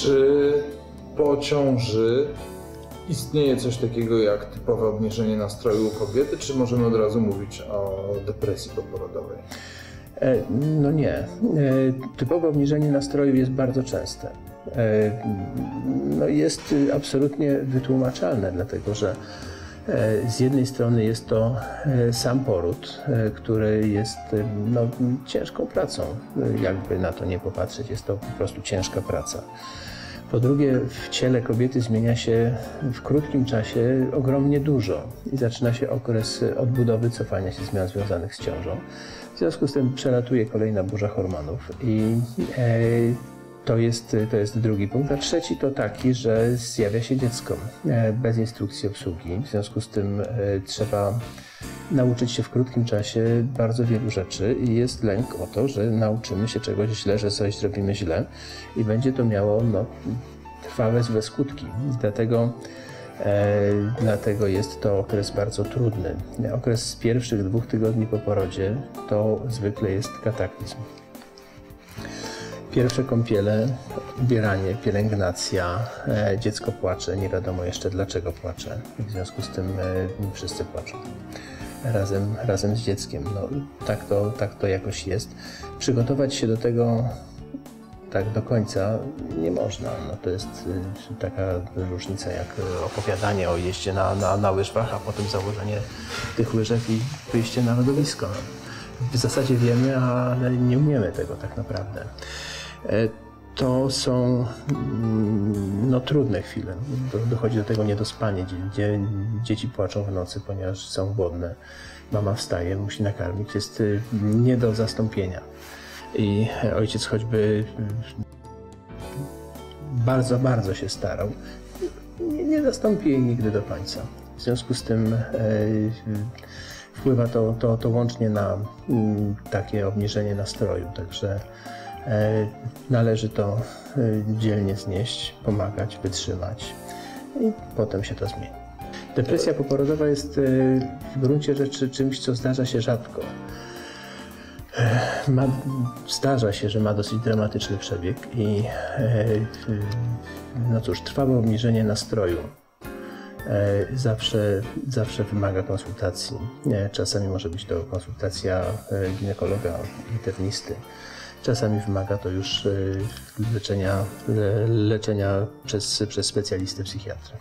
Czy po ciąży istnieje coś takiego jak typowe obniżenie nastroju u kobiety, czy możemy od razu mówić o depresji poporodowej? E, No nie. E, Typowe obniżenie nastroju jest bardzo częste. E, No jest y, absolutnie wytłumaczalne, dlatego że z jednej strony jest to e, sam poród, e, który jest e, no, ciężką pracą, e, jakby na to nie popatrzeć, jest to po prostu ciężka praca. Po drugie, w ciele kobiety zmienia się w krótkim czasie ogromnie dużo i zaczyna się okres odbudowy, cofania się zmian związanych z ciążą. W związku z tym przelatuje kolejna burza hormonów i e, to, jest, to jest drugi punkt. A trzeci to taki, że zjawia się dziecko e, bez instrukcji obsługi. W związku z tym e, trzeba nauczyć się w krótkim czasie bardzo wielu rzeczy i jest lęk o to, że nauczymy się czegoś źle, że coś zrobimy źle i będzie to miało no, trwałe złe skutki. Dlatego, e, dlatego jest to okres bardzo trudny. Okres z pierwszych dwóch tygodni po porodzie to zwykle jest kataklizm. Pierwsze kąpiele, ubieranie, pielęgnacja, e, dziecko płacze, nie wiadomo jeszcze dlaczego płacze. W związku z tym e, wszyscy płaczą razem, razem z dzieckiem. No, tak, to, tak to jakoś jest. Przygotować się do tego tak do końca nie można. No, to jest y, taka różnica jak opowiadanie o jeździe na, na, na łyżwach, a potem założenie tych łyżek i wyjście na lodowisko. W zasadzie wiemy, ale nie umiemy tego tak naprawdę. E, To są mm, no, trudne chwile. Do, dochodzi do tego niedospanie, gdzie, dzieci płaczą w nocy, ponieważ są głodne. Mama wstaje, musi nakarmić. Jest y, nie do zastąpienia. I ojciec choćby bardzo, bardzo się starał, nie, nie zastąpi jej nigdy do końca. W związku z tym e, wpływa to, to, to łącznie na mm, takie obniżenie nastroju, także należy to e, dzielnie znieść, pomagać, wytrzymać i potem się to zmieni. Depresja poporodowa jest e, w gruncie rzeczy czymś, co zdarza się rzadko. Ma, zdarza się, że ma dosyć dramatyczny przebieg i e, no cóż, trwałe obniżenie nastroju e, zawsze, zawsze wymaga konsultacji. E, Czasami może być to konsultacja e, ginekologa, internisty. Czasami wymaga to już e, leczenia, le, leczenia przez, przez specjalistę psychiatrę.